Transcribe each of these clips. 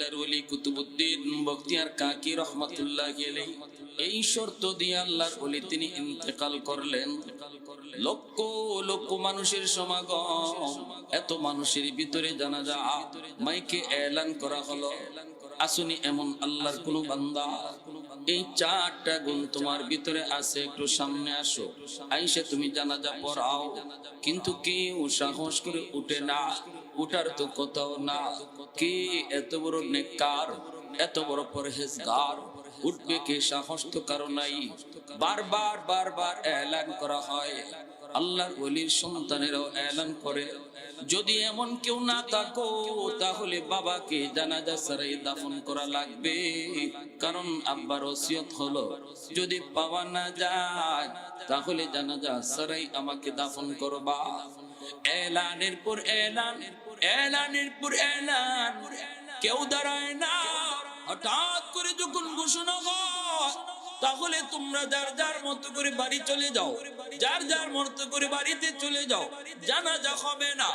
আল্লাহর ওলি কুতুবুদ্দিন বখতিয়ার কাকি রহমাতুল্লাহ গেলে এই শর্ত দিয়ে আল্লাহর ওলি তিনি ইন্তেকাল করলেন। লক্ষ লক্ষ মানুষের সমাগম, এত মানুষের ভিতরে জানা যা মাইকে এলান করা হলো। আসুনি এমন আল্লাহর কোন বান্দা। এই চারটা গুণ তোমার ভিতরে আছে, একটু সামনে আসো। আইসে তুমি জানাজা পড়াও। কিন্তু কেউ সাহস করে উঠে না। উঠার তো কোথাও না। কে এত বড় নেকার এত বড় পরহেজগার, উঠবে কে সাহস তো কারও নাই। বারবার বারবার এলান করা হয়। আল্লাহর ওলির সন্তানেরাও এলান করে। যদি এমন কেউ না থাকো, তাহলে বাবাকে জানাজা সারাই দাফন করা লাগবে। কারণ আব্বার ওসিয়ত হলো, যদি পাওয়া না যায়, তাহলে জানাজা সারাই আমাকে দাফন করবা। এলানের পর এলান এলানের পর এলান কেউ দাঁড়ায় না। হঠাৎ করে যখন ঘোষণা হয়, তাহলে তোমরা যার যার মতো করে বাড়ি চলে যাও, যার যার মতো করে বাড়িতে চলে যাও জানা জানাজা হবে না।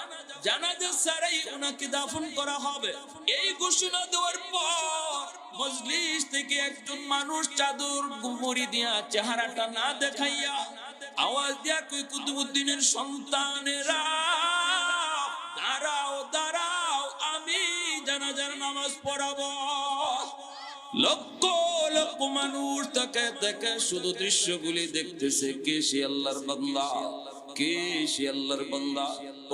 জানাজা ছাড়াই ওনাকে দাফন করা হবে। এই ঘোষণা দেওয়ার পর মজলিস থেকে একজন মানুষ চাদর, গুমরি দিয়া চেহারাটা না দেখাইয়া আওয়াজ দিয়া কই কুতুবুদ্দিনের সন্তানেরা দাঁড়াও দাঁড়াও, আমি জানাজার নামাজ পড়াবো। লক্ষ লক্ষ মানুষ তাকে তাকে শুধু দৃশ্যগুলি দেখতেছে, কে সে আল্লাহর বান্দা, কে সে আল্লাহর বান্দা।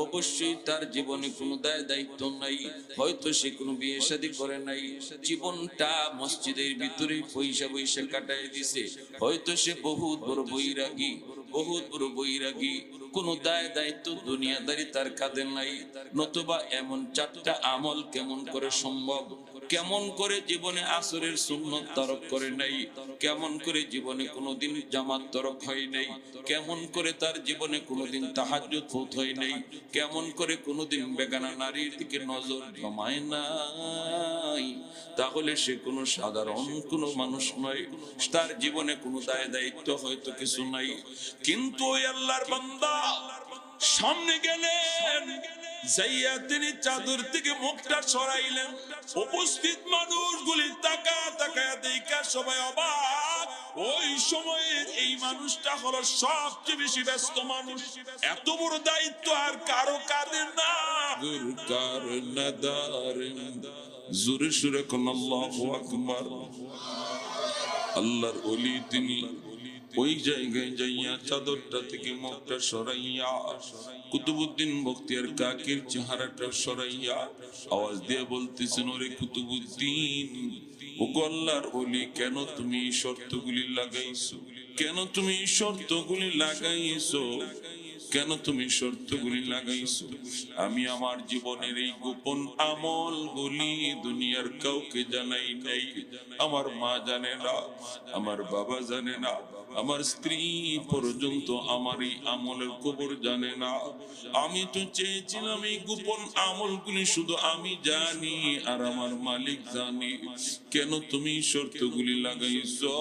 অবশ্যই তার জীবনে কোনো দায় দায়িত্ব নাই, হয়তো সে কোনো বিয়ে শাদী করে নাই। জীবনটা মসজিদের ভিতরে পয়সা পয়সা কাটায় দিছে, হয়তো সে বহুত বড় বৈরাগী। বহুত বড় বৈরাগী। কোন দায় দায়িত্ব দুনিয়াদারি তার কাঁধে নাই, নতুবা এমন চারটা আমল কেমন করে সম্ভব? কেমন করে জীবনে আসরের সুন্নত তরক করে নাই? কেমন করে জীবনে কোনোদিন জামাত তরক হয় নাই? কেমন করে তার জীবনে কোনোদিন তাহাজ্জুদ ফুত হয় নাই? কেমন করে কোনোদিন বেগানা নারীর দিকে নজর জমায় নাই? তাহলে সে কোনো সাধারণ কোনো মানুষ নয়। তার জীবনে কোনো দায় দায়িত্ব হয়তো কিছু নাই। কিন্তু ওই আল্লাহর বান্দা সামনে গেলেন। তিনি চাদর থেকে মুখটা সরাইলেন। উপস্থিত মানুষগুলি তাকা দেখা সবাই অবাক। ওই সময়ে এই মানুষটা হলো সবচেয়ে বেশি ব্যস্ত মানুষ। এত বড় দায়িত্ব আর কারও কাঁধে না। জোরে সুরে কোন, আল্লাহু আকবার। আল্লাহর ওলি তিনি। ওই জায়গায় যাইয়া চাদরটা থেকে মুখটা সরাইয়া কুতুবুদ্দিন বক্তিয়ার কাকির চেহারাটা সরাইয়া আওয়াজ দিয়ে বলতেছেন, ওরে কুতুবুদ্দিন ও গল্লার বলি কেন তুমি শর্ত শর্তগুলি লাগাইছো? কেন তুমি শর্তগুলি লাগাইছো? কেন তুমি শর্তগুলি লাগাইছো? আমি আমার জীবনের এই গোপন আমল গুলি দুনিয়ার কাউকে জানাই নাই। আমার মা জানে না, আমার বাবা জানে না, আমার স্ত্রী পর্যন্ত আমার এই আমলের খবর জানে না। আমি তো চেয়েছিলাম এই গোপন আমলগুলি শুধু আমি জানি আর আমার মালিক জানি। কেন তুমি শর্তগুলি লাগাইছো?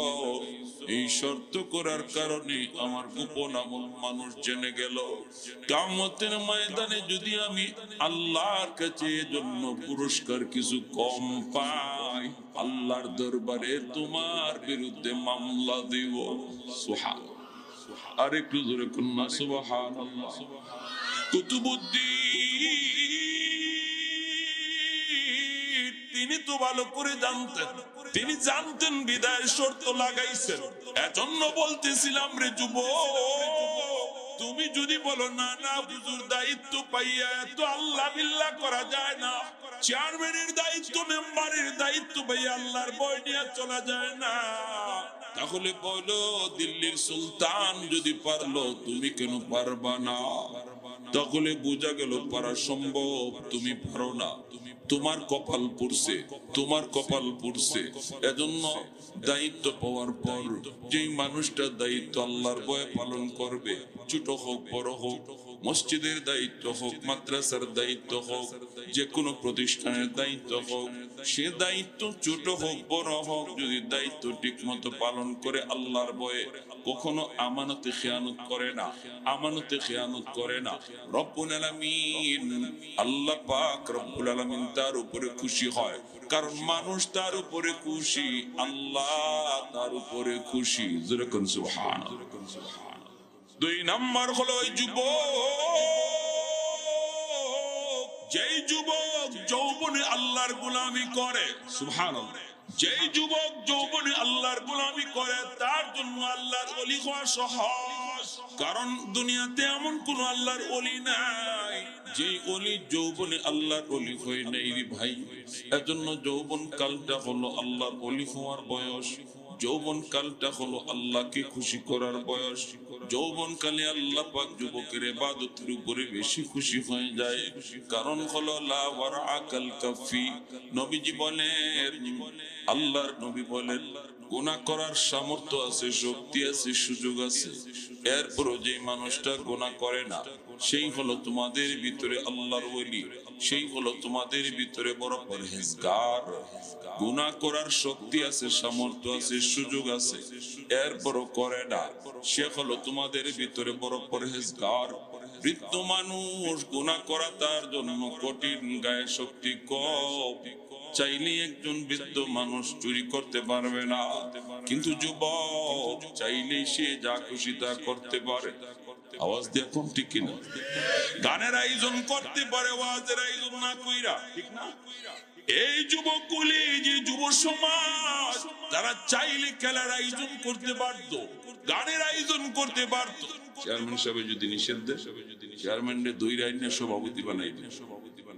এই শর্ত করার কারণে আমার গোপন আমল মানুষ জেনে গেল। কামতের ময়দানে যদি আমি আল্লাহর কাছে জন্য পুরস্কার কিছু কম পাই, আল্লাহর দরবারে তোমার বিরুদ্ধে মামলা দেব। সুহান আর একটু জোরে কন্যা সুবাহান কুতুবুদ্দিন, তিনি তো ভালো করে জানতেন। তিনি জানতেন বিদায়ের শর্ত লাগাইছেন। এজন্য বলতেছিলাম রে যুব তুমি যদি বলো, না না, হুজুর, দায়িত্ব পাইয়া এত আল্লাহ বিল্লাহ করা যায় না। চেয়ারম্যানের দায়িত্ব, মেম্বারের দায়িত্ব পাইয়া আল্লাহর বই নিয়ে চলা যায় না। তাহলে বলো, দিল্লির সুলতান যদি পারল, তুমি কেন পারবা না? তাহলে বোঝা গেল পারা সম্ভব, তুমি পারো না। তোমার কপাল পড়ছে, তোমার কপাল পড়ছে। এজন্য দায়িত্ব পাওয়ার পর যেই মানুষটা দায়িত্ব আল্লাহর বয়ে পালন করবে, ছোট হোক, বড় হোক মসজিদের দায়িত্ব হোক, মাদ্রাসার দায়িত্ব হোক যে কোনো প্রতিষ্ঠানের দায়িত্ব হোক, সে দায়িত্ব ছোট হোক, বড় হোক, যদি দায়িত্ব ঠিক মতো পালন করে আল্লাহর বয়ে কখনো আমানতে খেয়ানত করে না, আমানতে খেয়ানত করে না। রব্বুল আলামিন, আল্লাহ পাক রব্বুল আলামিন তার উপরে খুশি হয়, কারণ মানুষ তার উপরে খুশি, আল্লাহ তার উপরে খুশি। যেরকম সুবহান দুই নম্বর হলো ওই যুবক। যেই যুবক যৌবনে আল্লাহর গোলামি করে, সুবহানাল্লাহ। যেই যুবক যৌবনে আল্লাহর গোলামি করে, তার জন্য আল্লাহর অলি হওয়া সহজ। কারণ দুনিয়াতে এমন কোন আল্লাহর অলি নাই, যেই অলি যৌবনে আল্লাহর অলি হয়ে নেই ভাই। এজন্য যৌবন কালটা হলো আল্লাহর অলি হওয়ার বয়স। যৌবন কালটা হলো আল্লাহকে খুশি করার বয়স। যৌবন কালে আল্লাহ পাক যুবকের ইবাদতের উপরে বেশি খুশি হয়ে যায়। কারণ হলো, লা ওয়ারআকাল কাফি। নবীজি বলেন, আল্লাহর নবী বলেন, গুনাহ করার সামর্থ্য আছে, শক্তি আছে, সুযোগ আছে। এরপরও যে মানুষটা গুনাহ করে না, সেই হলো তোমাদের ভিতরে আল্লাহর ওলি। সেই হলো তোমাদের ভিতরে বড় পরহেজগার। গুনাহ করার শক্তি আছে, সামর্থ্য আছে, সুযোগ আছে, এরপরও করে না। সে হলো তোমাদের ভিতরে বড় পরহেজগার। বৃদ্ধ মানুষ গুনাহ করা তার জন্য কঠিন, গায়ে শক্তি কম। চাইলে একজন বৃদ্ধ মানুষ চুরি করতে পারবে না। কিন্তু যুবক চাইলে সে যা খুশি তা করতে পারে। আওয়াজ দিয়ে কোন ঠিক কিনা? গানের আয়োজন করতে পারে ওয়াজের আয়োজন না কইরা, ঠিক না? এই যুবকগুলি, যে যুব সমাজ, তারা চাইলে খেলার আয়োজন করতে পারতো গানের আয়োজন করতে পারতো চেয়ারম্যান সাহেব যদি নিষেধ দেয় চেয়ারম্যানের দুই রাইনে সভাপতি বানাই দেয়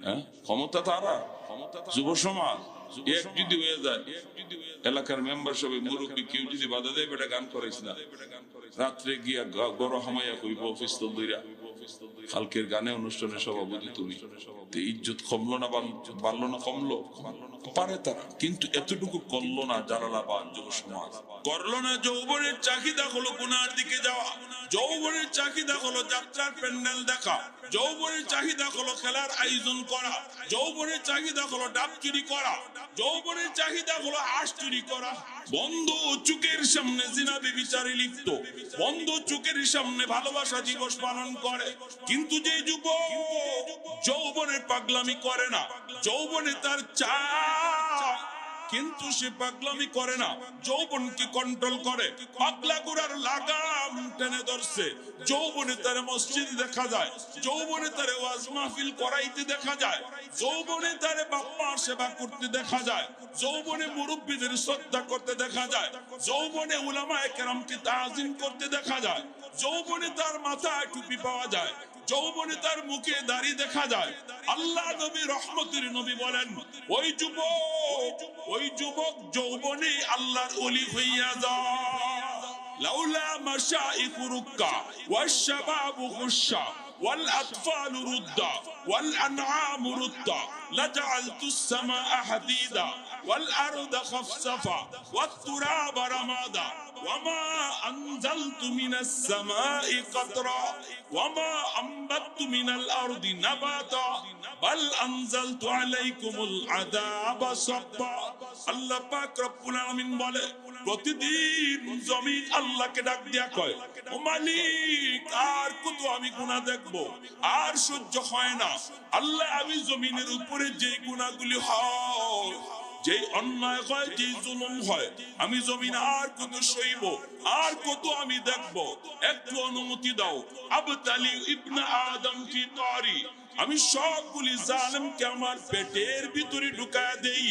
হ্যাঁ? ক্ষমতা তারা ক্ষমতা যুব সমাজ। এলাকার মেম্বার সবে মুরব্বী কেউ যদি বাধা দেয় বেটা গান করাইস না রাত্রে গিয়া গড় হামাইয়া কইব অফিস তো দইরা কালকের গানে অনুষ্ঠানে সভাপতি তুমি ইজ্জত কমলো না বাড়লো না, কমলো? পারে তারা। কিন্তু এতটুকু করল না জালালাবাদ যুব সমাজ। করল না যৌবনের চাহিদা হলো গুনার দিকে যাওয়া। যৌবনের চাহিদা হলো যাত্রার প্যান্ডেল দেখা। যৌবনের চাহিদা হলো খেলার আয়োজন করা। যৌবনের চাহিদা হলো ডাব চুরি করা। যৌবনের চাহিদা হলো চুরি করা। বন্ধ চুকের সামনে বিচারে লিপ্ত। বন্ধ চুকের সামনে ভালোবাসা দিবস পালন করে। কিন্তু যে যুব যৌবনের পাগলামি করে না। যৌবনে তার চা কিন্তু সে পাগলামি করে না। যৌবনকে কন্ট্রোল করে। পাগলা গুড়ার লাগাম টেনে ধরছে। যৌবনে তার মসজিদ দেখা যায়। যৌবনে তার ওয়াজ মাহফিল করাইতে দেখা যায়। যৌবনে তার বাপ্পা সেবা করতে দেখা যায়। যৌবনে মুরব্বীদের শ্রদ্ধা করতে দেখা যায়। যৌবনে উলামা একরামকে তাজিম করতে দেখা যায়। যৌবনে তার মাথায় টুপি পাওয়া যায়। যৌবনে তার মুখে দাড়ি দেখা যায়। আল্লাহ নবী রহমতের নবী বলেন, ওই যুবক ওই যুবক যৌবনে আল্লাহর অলি হইয়া যাও। লাউলা মাশাইকুরুকা ওয়াশ শাবাবু খুশা والأطفال ردا والأنعام ردا لجعلت السماء حديدا والأرض خفصفا والتراب رمادا وما أنزلت من السماء قطرا وما أنبت من الأرض نباتا بل أنزلت عليكم العذاب صبا আল্লাহ পাক রব্বুল আলামিন বলে প্রতিদিন জমিন আল্লাহকে ডাক দিয়া কয়, ও মালিক, আর কত আমি গুনাহ দেখব? আর সহ্য হয় না। আল্লাহ, আমি জমিনের উপরে যে গুনাহগুলি হয় যেই অন্যায় হয় যেই জুলুম হয়, আমি জমিন আর কত সইব, আর কত আমি দেখব? একটু অনুমতি দাও। আবতালি ইবনা আদম কি তারি আমি সবগুলি জালেমকে আমার পেটের ভিতরে ঢুকায় দেই।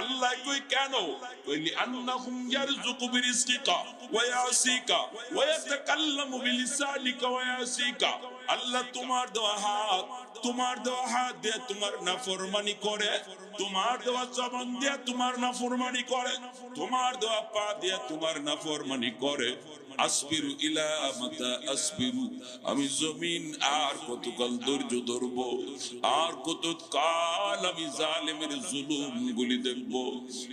আল্লাহ কই কেন? কইলি আন্নাহুম ইয়ারযুকু বিরিজকিকা ওয়া ইয়াসিকা ওয়া ইয়াতাকাল্লামু বিলিসানিকা ওয়া ইয়াসিকা। আল্লাহ তোমার দেওয়া হাত, তোমার দেওয়া হাত দিয়ে তোমার নাফরমানি করে, তোমার দেওয়া জবান দিয়ে তোমার নাফরমানি করে, তোমার দেওয়া পা দিয়ে তোমার নাফরমানি করে। আসবিরু ইলা মাতা আসবিরু। আমি জমিন আর কতকাল ধৈর্য ধরব, আর কত কাল আমি জালেমের জুলুম গুলি দেখব।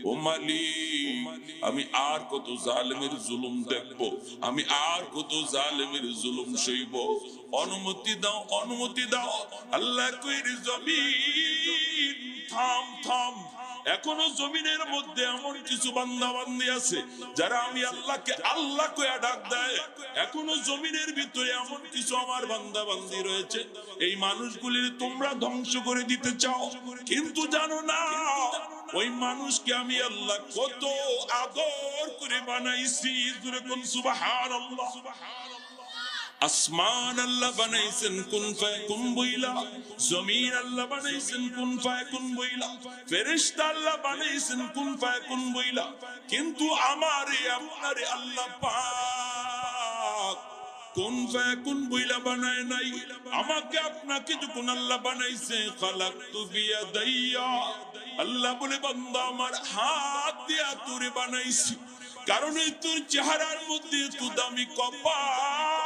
ও মালিক, আমি আর কত জালেমের জুলুম দেখব, আমি আর কত জালেমের জুলুম সইব। অনুমতি দাও অনুমতি দাও, আল্লাহ কইর জমিন, থাম থাম। এখনও জমিনের মধ্যে এমন কিছু বান্দা বান্দি আছে, যারা আমি আল্লাহকে আল্লাহ কয়া ডাক দেয়। এখনও জমিনের ভিতরে এমন কিছু আমার বান্দা বান্দি রয়েছে। এই মানুষগুলির তোমরা ধ্বংস করে দিতে চাও, কিন্তু জানো না, ওই মানুষকে আমি আল্লাহ কত আদর করে বানাইছি। কোন সুবহানাল্লাহ। আসমান আল্লাহ বানাইছেন, কোন ফায়াকুন বইলা? জমিন আল্লাহ বানাইছেন, কোন ফায়াকুন বইলা? ফেরেশতা আল্লাহ বানাইছেন, কোন ফায়াকুন বইলা? কিন্তু আমারে, আপনারে আল্লাহ পাক কোন ফায়াকুন বইলা বানায় নাই? আমাকে আপনাকে যখন আল্লাহ বানাইছে, খালাকতু বিয়াদাইয়া, আল্লাহ বলে, বান্দা, আমার হাত দিয়া তোরে বানাইছি। কারণ এই তোর চেহারার মধ্যে তো দামি কপাল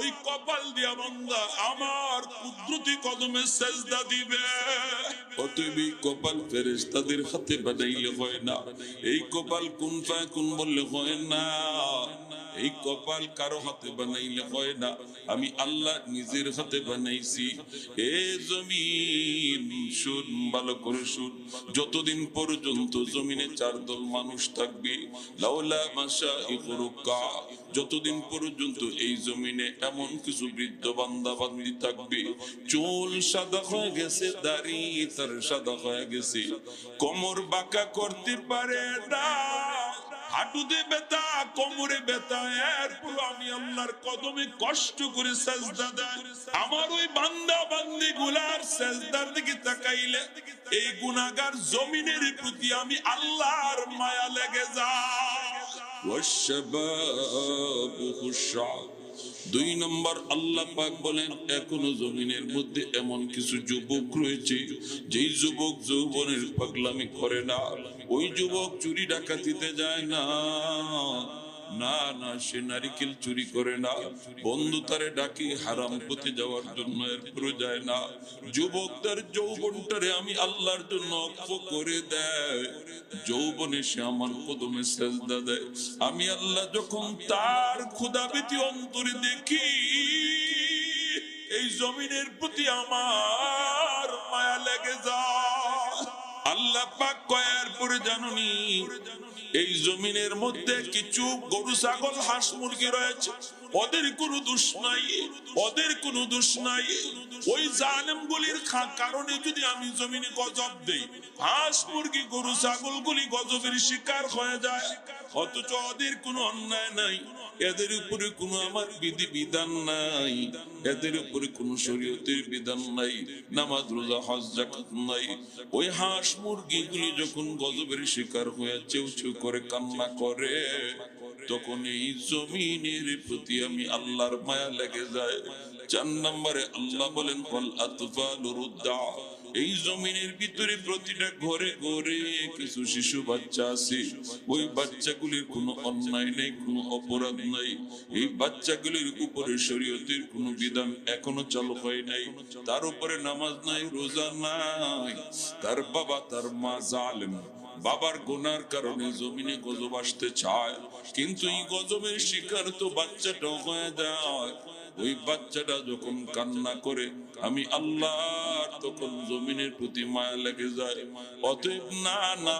ওই কপাল দিয়া বান্দা আমার কুদরতি কদমে সেজদা দিবে। অতএব কপাল ফেরেশতাদের হাতে বানাইলে হয় না। এই কপাল কোন পায় কোন বললে হয় না। এই কপাল কারও হাতে বানাইলে হয় না। আমি আল্লাহ নিজের হাতে বানাইছি। এ জমিন শুন ভালো করে শুন যতদিন পর্যন্ত জমিনে চার দল মানুষ থাকবে, লাউলা মাসা ইফরুকা যতদিন পর্যন্ত এই জমিনে এমন কিছু বৃদ্ধ বান্দা বান্দি থাকবে, চুল সাদা হয়ে গেছে, দাড়ি তার সাদা হয়ে গেছে, কোমর বাঁকা করতে পারে না। হাঁটুতে ব্যথা কোমরে ব্যথা এরপর আমি আল্লাহর কদমে কষ্ট করে সাজদা দেয় আমার ওই বান্দা বান্দি গুলার সাজদার দিকে তাকাইলে এই গুনাহগার জমিনের প্রতি আমি আল্লাহর মায়া লেগে যায় والشباب خشع দুই নম্বর আল্লাহ পাক বলেন এখনো জমিনের মধ্যে এমন কিছু যুবক রয়েছে যেই যুবক যৌবনের পাগলামি করে না ওই যুবক চুরি ডাকাতিতে যায় না। না না, সে নারিকেল চুরি করে না। বন্ধু তারে ডাকি হারাম পথে যাওয়ার জন্য, এরপরে যায় না। যৌবনটারে আমি আল্লাহর জন্য অক্ষ করে দেয়। যৌবনে সে আমার কদমে সেজদা দেয়। আমি আল্লাহ যখন তার ক্ষুদাবৃতি অন্তরে দেখি, এই জমিনের প্রতি আমার মায়া এই জমিনের মধ্যে কিছু গরু, ছাগল, হাঁস, মুরগি রয়েছে। ওদের কোনো দোষ নাই, ওদের কোনো দোষ নাই। ওই কারণে যদি আমি জমিনে গজব দেই, হাঁস, মুরগি, গরু ছাগল গুলি গজবের শিকার হয়ে যায়। অথচ ওদের কোনো অন্যায় নাই। এদের উপরে কোনো আমার বিধি বিধান নাই। এদের উপরে শরীয়তের বিধান নাই, নামাজ, রোজা, হজ জাকাত নাই। ওই হাঁস মুরগি গুলি যখন গজবের শিকার হয়ে চেউ চেউ করে কান্না করে, তখন এই জমিনের প্রতি আমি আল্লাহর মায়া লেগে যায়। চার নম্বরে আল্লাহ বলেন বল আতফালুরুদ্দা এই জমিনের ভিতরে প্রতিটা ঘরে ঘরে কিছু শিশু বাচ্চা আছে। ওই বাচ্চাগুলির কোনো অন্যায় নেই, কোনো অপরাধ নাই। এই বাচ্চাগুলির উপরে শরীয়তের কোনো বিধান এখনও চালু হয় নাই। তার উপরে নামাজ নাই, রোজা নাই। তার বাবা, তার মা জালেম। বাবার গোনার কারণে জমিনে গজব আসতে চায়। কিন্তু এই গজবের শিকার তো বাচ্চাটা হয়ে যায়। ওই বাচ্চাটা যখন কান্না করে, আমি আল্লাহ তখন জমিনের প্রতি মায়া লেগে যায়। অতএব না না,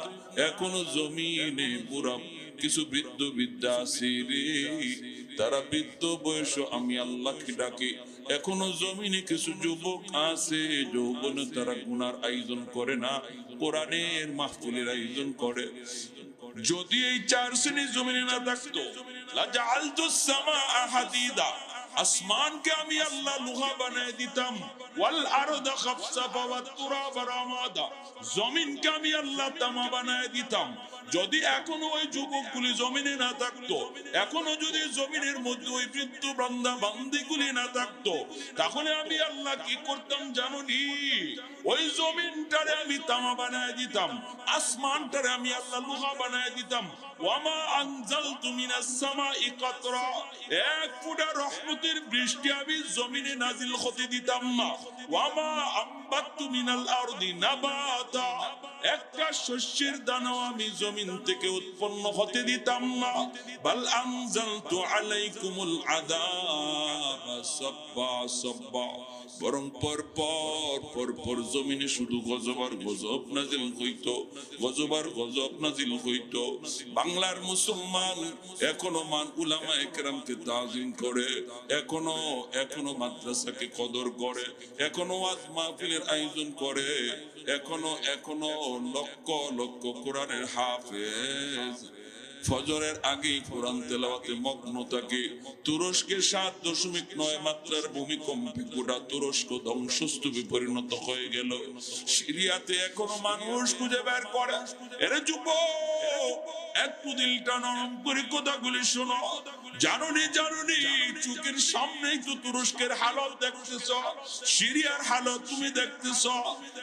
এখনও জমিনে পুরা কিছু বৃদ্ধ বিদ্যা আছে রে। তারা বৃদ্ধ বয়স আমি আল্লাহকে ডাকি। এখনও জমিনে কিছু যুবক আছে, যৌবনে তারা গুনার আয়োজন করে না, কোরআনের মাহফিলের আয়োজন করে। যদি এই চার শ্রেণির জমিনে না থাকতো, লাজাআলতু সামাআ হাদিদা। আসমানকে আমি আল্লাহ লোহা বানায় দিতাম। ওয়াল আরদা খাফসাফা ওয়াত তুরাবা রামাদা জমিনকে আমি আল্লাহ তামা বানায় দিতাম। যদি এখনও ওই যুবকগুলি জমিনে না থাকতো, এখনও যদি জমিনের মধ্যে ওই বৃদ্ধ বান্দা বান্দিগুলি না থাকতো, তাহলে আমি আল্লাহ কি করতাম জানো নি ওই জমিনটারে আমি তামা বানায় দিতাম, আসমানটারে আমি আল্লাহ লোহা বানায় দিতাম। ওয়ামা সামাই কাতরা। এক ফুটা বৃষ্টি আমি জমিনে নাজিল হতে দিতাম না ওয়ামা মিনাল আরদি নাবাতা। একটা শস্যের দানাও আমি জমিন থেকে উৎপন্ন হতে দিতাম না বাল আনজালতু আলাইকুমুল আযাব সাব্বা সাব্বা। বরং পর পর পর পর জমিনে শুধু গজবার গজব নাজিল হইতো, গজবার গজব নাজিল হইতো। বাংলার মুসলমান এখনও মান উলামা একরামকে তাজিম করে, এখনও এখনও মাদ্রাসাকে কদর করে, এখনও আজ মাহফিলের আয়োজন করে, এখনও এখনও লক্ষ লক্ষ কোরআনের হাফেজ। ফজরের আগে কোরআন তেলাওয়াতে মগ্ন থাকে তুরস্কের সাত দশমিক নয় মাত্রার ভূমিকম্পে গোটা তুরস্ক ধ্বংসস্তূপে পরিণত হয়ে গেল। সিরিয়াতে এখনও মানুষ খুঁজে বের করে। এরে যুব একটু দিলটা নরম করে কথাগুলি শোনো। জানুনি জানুনি চোখের সামনেই তো তুরস্কের হালত দেখতেছ, সিরিয়ার হালত তুমি দেখতেছ।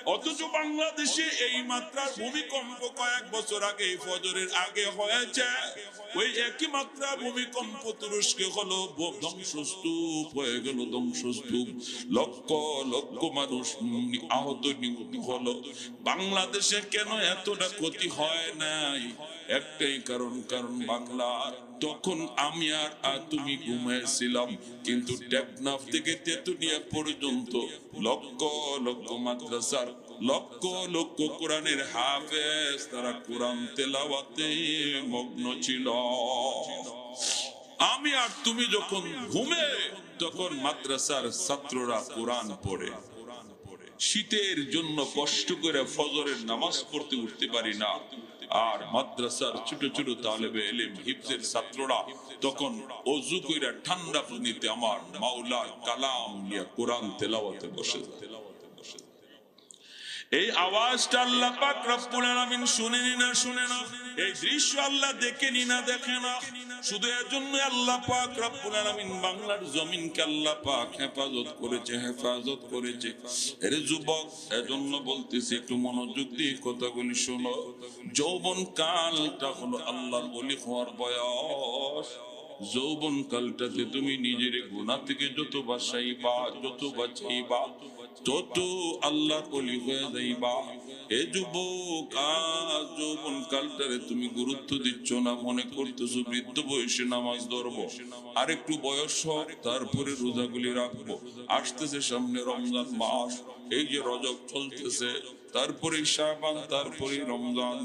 অথচ বাংলাদেশে এই মাত্রার ভূমিকম্প কয়েক বছর আগে ফজরের আগে হয়েছে। ওই একই মাত্রা ভূমিকম্প তুরস্কে হলো ধ্বংসস্তূপ হয়ে গেল, ধ্বংসস্তূপ। লক্ষ লক্ষ মানুষ আহত নিহত হলো। বাংলাদেশে কেন এতটা ক্ষতি হয় নাই? একটাই কারণ কারণ বাংলা তখন আমি আর তুমি ঘুমিয়েছিলাম কিন্তু টেকনাফ থেকে তেতুনিয়া পর্যন্ত লক্ষ লক্ষ মাদ্রাসার, লক্ষ লক্ষ কোরআনের হাফেজ, তারা কোরআন তেলাওয়াতে মগ্ন ছিল। আমি আর তুমি যখন ঘুমে, তখন মাদ্রাসার ছাত্ররা কোরআন পড়ে। শীতের জন্য কষ্ট করে ফজরের নামাজ পড়তে উঠতে পারি না। আর মাদ্রাসার ছোট ছোট তালেবে এলিম হিফজের ছাত্ররা তখন অজু কইরা ঠান্ডা পানিতে আমার মাওলা কালাম নিয়ে কোরআন তেলাওয়াতে বসে যায়। এই আওয়াজটা আল্লাহ পাক রব্বুল আলামিন শুনেনি না শুনে না? এই দৃশ্য আল্লাহ দেখেনি না দেখে না? শুধু এর জন্য আল্লাহ পাক রব্বুল আলামিন বাংলার জমিনকে আল্লাহ পাক হেফাজত করেছে হেফাজত করেছে। এর যুবক, এজন্য বলতেছি, একটু মনোযোগ দিয়ে কথাগুলি শোনো। যৌবন কালটা হলো আল্লাহর বলি হওয়ার বয়স। যৌবন কালটাতে তুমি নিজের গুণা থেকে যত বাসাইবা যত বাঁচাইবা তত আল্লাহর অলি হয়ে যাইবা। এ যুবক, আজ যৌবন কালটারে তুমি গুরুত্ব দিচ্ছ না, মনে করতেছো বৃদ্ধ বয়সে নামাজ ধরবো। আর একটু বয়স হোক, তারপরে রোজাগুলি রাখব। আসতেছে সামনে রমজান মাস, এই যে রজব চলতেছে তারপরে শাবান, তারপরে রমজান।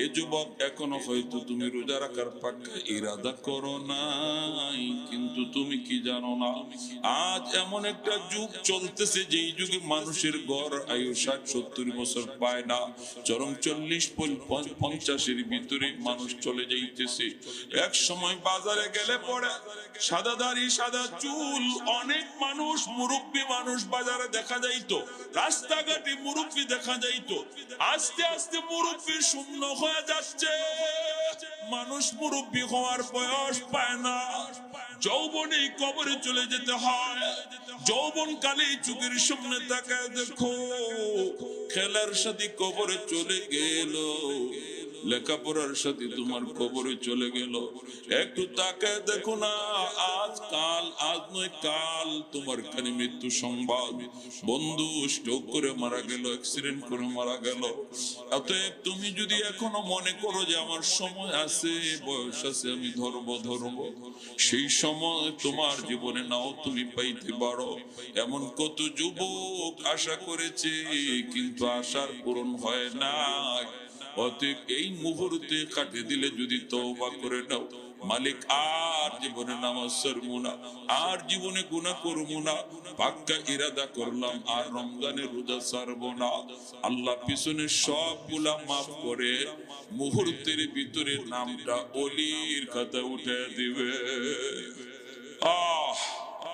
এই যুবক এখনও হয়তো তুমি রোজা রাখার পাক্কা ইরাদা করো নাই, কিন্তু তুমি কি জানো না? আজ এমন একটা যুগ চলতেছে যেই যুগে মানুষের গড় আয়ু ষাট সত্তর বছর পায় না। চরম চল্লিশ পঞ্চাশের ভিতরে মানুষ চলে যাইতেছে। এক সময় বাজারে গেলে পরে সাদা দাড়ি, সাদা চুল, অনেক মানুষ মুরব্বী মানুষ বাজারে দেখা যাইতো। রাস্তাঘাটে মুরব্বী দেখা যাইতো। আস্তে আস্তে মুরব্বী শূন্য হয়ে যাচ্ছে। মানুষ মুরব্বী হওয়ার বয়স পায় না। যৌবনে কবরে চলে যেতে হয়। যৌবন কালে চোখের সামনে তাকায় দেখো, খেলার সাথে কবরে চলে গেল। লেখাপড়ার সাথে তোমার কবরে চলে গেল। একটু তাকায় দেখো না, আজ কাল, আজ নয় কাল তোমার খালি মৃত্যু সংবাদ। বন্ধু, স্ট্রোক করে মারা গেল, অ্যাক্সিডেন্ট করে মারা গেল। অতএব তুমি যদি এখনও মনে করো যে আমার সময় আছে, বয়স আছে, আমি ধরবো ধরবো। সেই সময় তোমার জীবনে নাও তুমি পাইতে পারো। এমন কত যুবক আশা করেছে, কিন্তু আশার পূরণ হয় না অতএব এই মুহূর্তে কাটে দিলে যদি তওবা করে নাও, মালিক আর জীবনে নামাজ ছাড়বো না, আর জীবনে গুনাহ করব না পাক্কা ইরাদা করলাম আর রমজানে রোজা ছাড়বো না। আল্লাহ পিছনে সবগুলা মাফ করে মুহূর্তের ভিতরে নামটা অলির খাতা উঠে দিবে। আহ!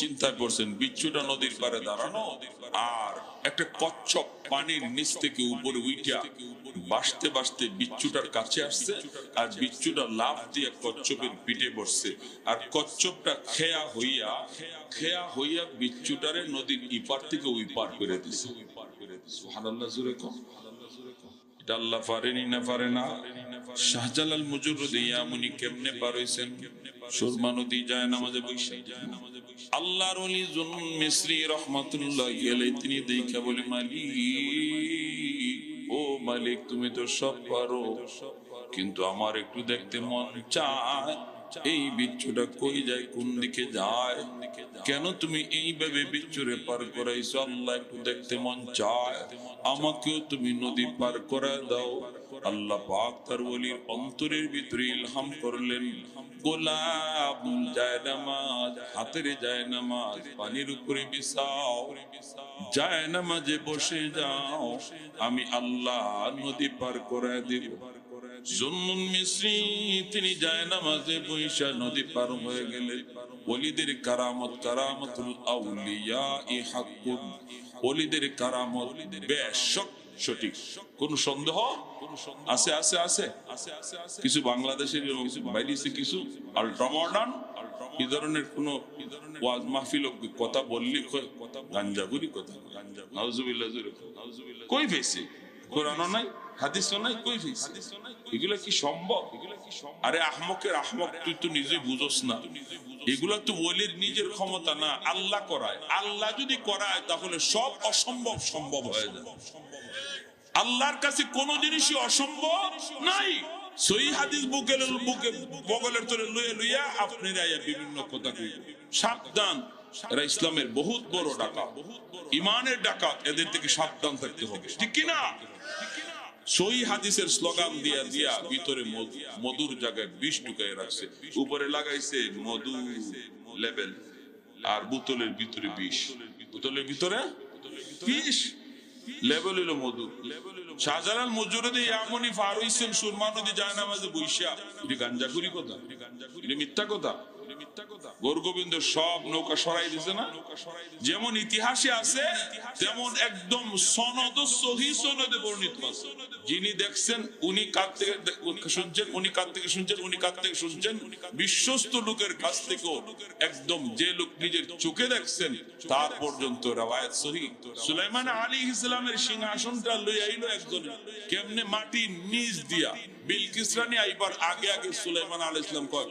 চিন্তা করছেন, বিচ্ছুটা নদীর পারে দাঁড়ানো, আর একটা কচ্ছপ পানির নিচ থেকে উপরে উইটা বাসতে বাসতে বিচ্ছুটার কাছে আসছে, আর বিচ্ছুটা লাফ দিয়ে কচ্ছপের পিঠে বসছে। আর কচ্ছপটা খেয়া হইয়া খেয়া হইয়া বিচ্ছুটারে নদীর ইপার থেকে ওই পার করে দিছে। সুবহানাল্লাহ, জোরে কম। এটা আল্লাহ পারেনি না পারে না। শাহজালাল মুজুরুদ ইয়ামুনি কেমনে পার হইছেন? সুরমা নদী যায় নামাজে বৈশা আল্লাহর রহমাতুল্লাহ আলাইহি, তিনি দেখা বলে, মালিক, ও মালিক, তুমি তো সব পারো। কিন্তু আমার একটু দেখতে মন চায়, এই বিচ্ছুটা কই যায়, কোন দিকে যায়? কেন তুমি এইভাবে বিচ্ছুরে পার করাইছো? আল্লাহ একটু দেখতে মন চায়। আমাকেও তুমি নদী পার করা দাও। আল্লাহ পাক তার ওলির অন্তরের ভিতরে ইলহাম করলেন। গোলাপ যায় নামাজ, হাতের যায় নামাজ, পানির উপরে বিছাও। যায় নামাজে বসে যাও। আমি আল্লাহ নদী পার করে দিব। জন্নুন মিশ্রি তিনি যায় নামাজে বৈশা নদী পার হয়ে গেলেন ওলিদের কারামত কারামতুল আউলিয়া ই ওলিদের কারামত সঠিক। কোন সন্দেহ? আছে আছে আছে। কিছু বাংলাদেশের বাইরেছে কিছু আল্ট্রা মডার্ন এই ধরনের কোন ওয়াজ মাহফিল কথা বললি? কথা গাঞ্জাগুরি কথা। নাউজুবিল্লাহ কই পেয়েছে? কোরআনও নাই, হাদিসও নাই, কই পেয়েছে এগুলা কি সম্ভব? আরে আহমকের আহমক তুই তো নিজে বুঝোস না। এগুলা তো ওলির নিজের ক্ষমতা না, আল্লাহ করায়। আল্লাহ যদি করায়, তাহলে সব অসম্ভব সম্ভব হয়ে যায়। আল্লাহর কাছে কোন জিনিসই অসম্ভব নাই। সই হাদিস বুকের বুকে, বগলের তোরে লইয়া লইয়া আপনারা আইয়া বিভিন্ন কথা কই সাবধান। এরা ইসলামের বহুত বড় ডাকা ইমানের ডাকাত, এদের থেকে সাবধান থাকতে হবে। ঠিক কি না সই হাদিসের স্লোগান দিয়া দিয়া ভিতরে মধুর জায়গায় বিষ ঢুকাই রাখছে। উপরে লাগাইছে মধু লেভেল আর বোতলের ভিতরে বিষ। বোতলের ভিতরে বিষ? এটি মিথ্যা কথা? গৌর গোবিন্দ সব নৌকা সরাই দিছে না? যেমন ইতিহাসে আছে, তেমন একদম সনদ সহি সনদে বর্ণিত যিনি দেখছেন, উনি কার থেকে শুনছেন, উনি কার থেকে শুনছেন, উনি কার থেকে শুনছেন? বিশ্বস্ত লোকের কাছ থেকেও একদম যে লোক নিজের চোখে দেখছেন, তার পর্যন্ত রাওয়ায়াত সহি। সুলাইমান আলী ইসলামের সিংহাসনটা লই একজন। কেমনে মাটি নিচ দিয়া। বিলকিস রানী আইবার আগে আগে সুলাইমান আলী ইসলাম কয়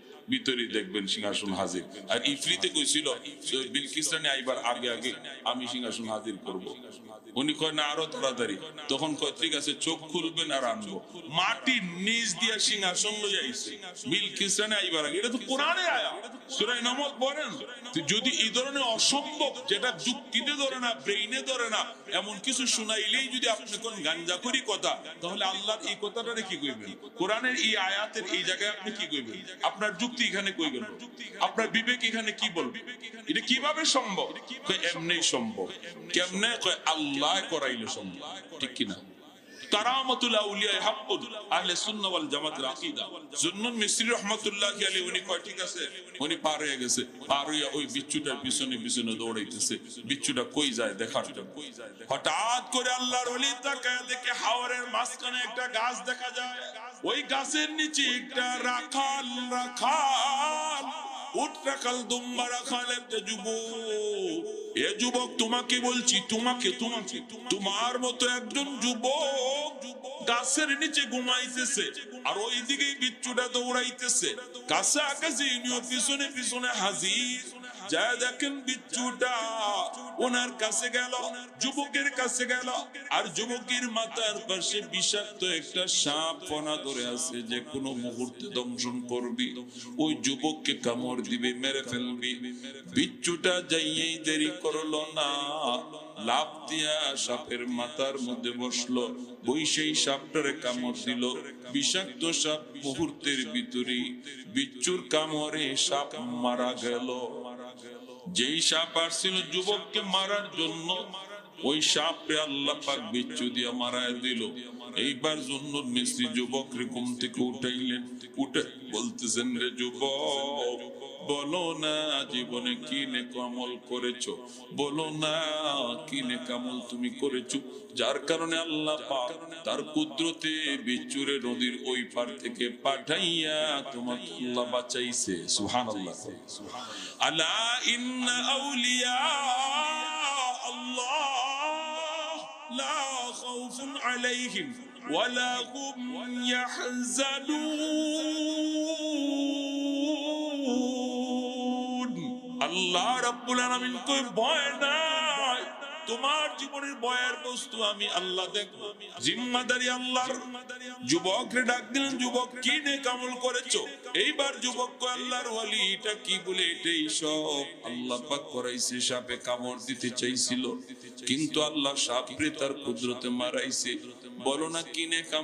ভিতরে দেখবেন সিংহাসন হাজির। আর ইফরিতে কইছিল বিলকিস রানী আইবার আগে আগে আমি সিংহাসন হাজির করব। উনি কয়, না, আরও তাড়াতাড়ি। তখন কয়, ঠিক আছে, চোখ খুলবেন আর আনব। মাটির নিচ দিয়া সিংহাসন লই আইছে। বিলকিস রানী আইবার আগে। এটা তো কোরআনে আয়া। সূরা নামল তো যদি এই ধরনের অসম্ভব, যেটা যুক্তিতে ধরে না, ব্রেইনে ধরে না, এমন কিছু শুনাইলেই যদি আপনি কোন গাঞ্জাখুরি কথা, তাহলে আল্লাহর এই কথাটা কি কইবেন? কোরআনের এই আয়াতের এই জায়গায় আপনি কি কইবেন? আপনার যুক্তি এখানে কই গেল? আপনার বিবেক এখানে কি বলবে? এটা কীভাবে সম্ভব? এমনি সম্ভব? কেমনে? কয় আল্লাহ করাইলে সম্ভব। ঠিক কিনা? কারামাতুল আউলিয়া হাক্কুন আহলে ঠিক আছে। পার হইয়া ওই বিচ্ছুটার পিছনে পিছনে দৌড়াইতেছে। বিচ্ছুটা কই যায় দেখার জন্য। হঠাৎ করে আল্লাহর ওলি তাকায় মাঝখানে একটা গাছ দেখা যায়। ওই গাছের নিচে একটা রাখাল রাখাল। তোমার মতো একজন যুবক গাছের নিচে ঘুমাইতেছে আর ওইদিকে বিচ্ছুটা দৌড়াইতেছে। কাছে আকাশে পিছনে পিছনে হাজির। দেখেন বিচ্ছুটা ওনার কাছে গেল, যুবকের কাছে গেল, আর যুবকের পাশে বিষাক্ত একটা সাপ ফনা ধরে আছে যে কোনো মুহূর্তে দংশন করবি। ওই যুবককে কামড় দিবে, মেরে ফেলবি। বিচ্ছুটা যাইয়েই দেরি করল না। লাভ দিয়া সাপের মাথার মধ্যে বসল, বই সেই সাপটারে কামড় দিল। বিষাক্ত সাপ মুহূর্তের ভিতরে বিচ্ছুর কামড়ে সাপ মারা গেল। যেই সাপ আসছিল যুবককে মারার জন্য, ওই সাপে আল্লাহ পাক বিচ্ছু দিয়া মারায় দিল। এইবার জন্য মিস্ত্রি যুবক রে ঘুম থেকে উঠাইলেন। উঠে বলতেছেন, রে যুবক বলো না জীবনে কি নে কামল করেছ। বলো না কি নে কামল তুমি করেছ। যার কারণে আল্লাহ পাক তার কুদরতে বিচ্ছুরে নদীর ওই পার থেকে পাঠাইয়া তোমাকে আল্লাহ বাঁচাইছে। সুবহানাল্লাহ। আলা ইন্না আউলিয়া আল্লাহ লা খাউফুন আলাইহিম ওয়ালা হুম ইয়াহজানুন আল্লাহ রাব্বুল আলামিন কই, ভয় নাই। তোমার জীবনের বয়ের বস্তু আমি আল্লাহ দেখব। জিম্মাদারি আল্লাহর। যুবক রে ডাক দিলেন, যুবক, কি নে কামল করেছ? এইবার যুবক আল্লাহর ওয়ালি, এটা কি বলে, এটাই সব। আল্লাহ পাক করাইছে, সাপে কামড় দিতে চাইছিল, কিন্তু আল্লাহ সাপরে তার কুদরতে মারাইছে। বলো না কি নে